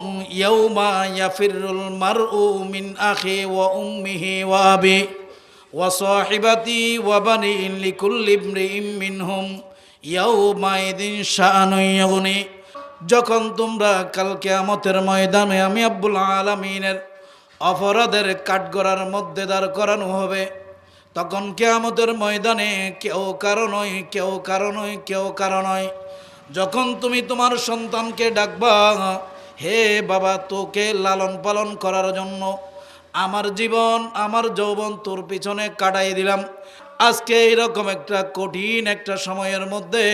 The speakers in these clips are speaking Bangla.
ইয়াউমা ইয়াফিরুল মারউ মিন আখি ওয়া উম্মিহি ওয়া আবি ওয়া সাহিবাতি ওয়া বানি লিকুল্লি ইমরিইম যখন তোমরা কাল কেয়ামতের ময়দানে আমি আব্বুল আলমিনের অপরাধের কাঠগড়ার মধ্যে দাঁড় করানো হবে, তখন কেয়ামতের ময়দানে কেউ কারও নয় কেউ কারও নয় কেউ কারও নয় যখন তুমি তোমার সন্তানকে ডাকবা হে বাবা, তোকে লালন পালন করার জন্য আমার জীবন, আমার যৌবন তোর পিছনে কাটাই দিলাম। আজকে এইরকম একটা কঠিন একটা সময়ের মধ্যে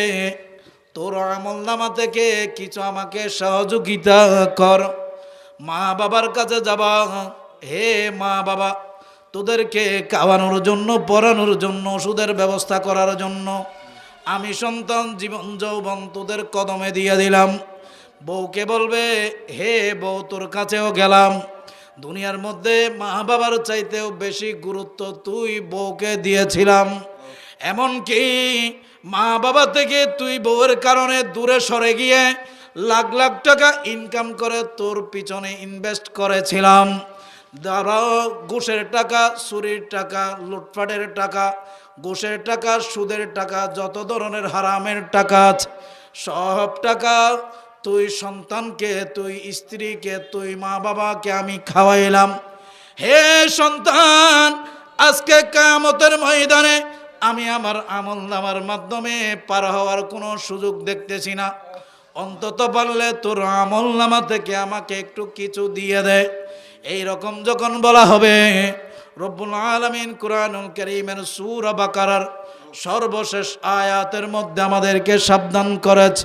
তোর আমল নামা থেকে কিছু আমাকে সহযোগিতা কর। মা বাবার কাছে যাবা। হে মা বাবা, তোদেরকে খাওয়ানোর জন্য, পড়ানোর জন্য, ওষুধের ব্যবস্থা করার জন্য আমি সন্তান, জীবন, যৌবন তোদের কদমে দিয়ে দিলাম। বউকে বলবে, হে বউ, তোর কাছেও গেলাম। দুনিয়ার মধ্যে মা বাবার চাইতেও বেশি গুরুত্ব তুই বউকে দিয়েছিলাম। এমনকি মা বাবা থেকে তুই বউয়ের কারণে দূরে সরে গিয়ে লাখ লাখ টাকা ইনকাম করে তোর পিছনে ইনভেস্ট করেছিলাম। দাঁড়াও, ঘুষের টাকা, চুরির টাকা, লুটপাটের টাকা, ঘুষের টাকা, সুদের টাকা, যত ধরনের হারামের টাকা সব টাকা তুই সন্তানকে, তুই স্ত্রীকে, তুই মা বাবাকে আমি খাওয়াইলাম। হে সন্তান, আজকে কামতের ময়দানে আমি আমার আমল নামার মাধ্যমে পার হওয়ার কোনো সুযোগ দেখতেছি না। অন্তত পারলে তোর আমল নামা থেকে আমাকে একটু কিছু দিয়ে দেয় এই রকম যখন বলা হবে, রব্বুল আলমিন কুরআনুল করিমের সুর বাকারার সর্বশেষ আয়াতের মধ্যে আমাদেরকে সাবধান করেছে।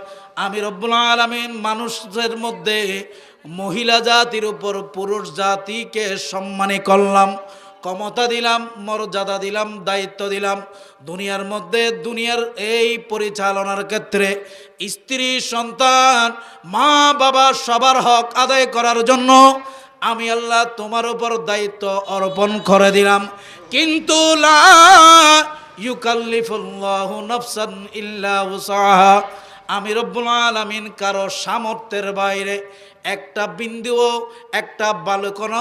আমি রব্বুল আলামিন মানুষের মধ্যে মহিলা জাতির উপর পুরুষ জাতিকে সম্মানী করলাম, ক্ষমতা দিলাম, মর্যাদা দিলাম, দায়িত্ব দিলাম। দুনিয়ার মধ্যে দুনিয়ার এই পরিচালনার ক্ষেত্রে স্ত্রী, সন্তান, মা, বাবা সবার হক আদায় করার জন্য আমি আল্লাহ তোমার উপর দায়িত্ব অর্পণ করে দিলাম। কিন্তু লা ইউকাল্লিফুল্লাহু নাফসান ইল্লা উসাহা আমি রব্বুল আলমিন কারও সামর্থ্যের বাইরে একটা বিন্দুও একটা বালকনাও